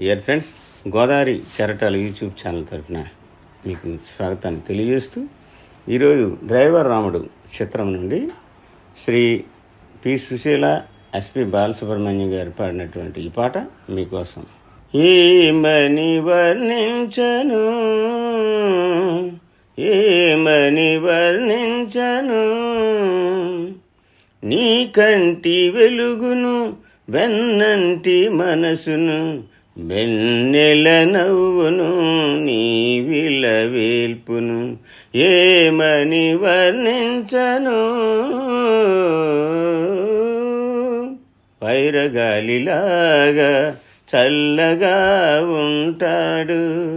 Dear friends Godavari చెరటాల YouTube channel తరఫున మీకు స్వాగతాన్ని తెలియజేస్తూ ఈరోజు డ్రైవర్ రాముడు చిత్రం నుండి శ్రీ పి. సుశీల ఎస్పి బాలసుబ్రహ్మణ్యం గారు పాడినటువంటి ఈ పాట మీకోసం. ఏమని వర్ణించను ఏమని వర్ణించను నీ కంటి వెలుగును వెన్నంటి మనసును వెన్నెల నవ్వును నీ విలవేల్పును ఏమని వర్ణించను? వైరగాలిలాగా చల్లగా ఉంటాడు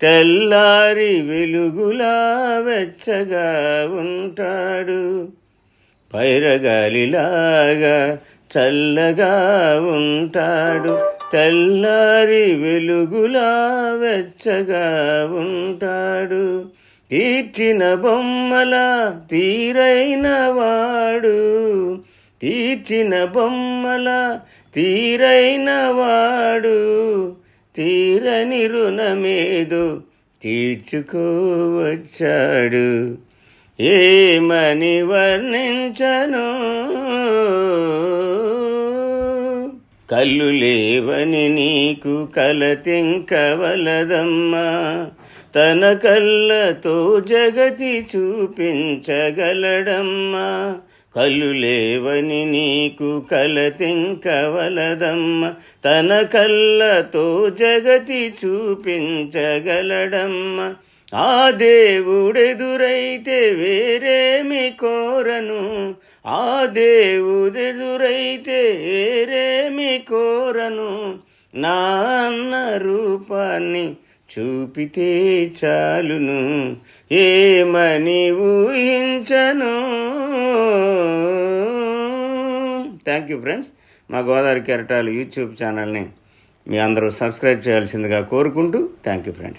తెల్లారి వెలుగులా వెచ్చగా ఉంటాడు. పైరగాలిలాగా చల్లగా ఉంటాడు తెల్లారి వెలుగులా వెచ్చగా ఉంటాడు. తీర్చిన బొమ్మల తీరైన వాడు. తీర్చిన బొమ్మల తీరైన వాడు. తీరని రుణమేదో తీర్చుకోవచ్చాడు. ఏమని వర్ణించను? కళ్ళు లేవని నీకు కలతింకవలదమ్మా తన కళ్ళతో జగతి చూపించగలడమ్మా. కళ్ళు లేవని నీకు కలతింకవలదమ్మ తన కళ్ళతో జగతి చూపించగలడమ్మ. ఆ దేవుడెదురైతే వేరేమి కోరను? ఆ దేవుడెదురైతే వేరేమి కోరను? నా అన్న రూపాన్ని చూపితే చాలును. ఏమని ఊహించను? థ్యాంక్ యూ ఫ్రెండ్స్ మా గోదావరి కెరటాలు యూట్యూబ్ ఛానల్ని మీ అందరూ సబ్స్క్రైబ్ చేయాల్సిందిగా కోరుకుంటూ థ్యాంక్ యూ ఫ్రెండ్స్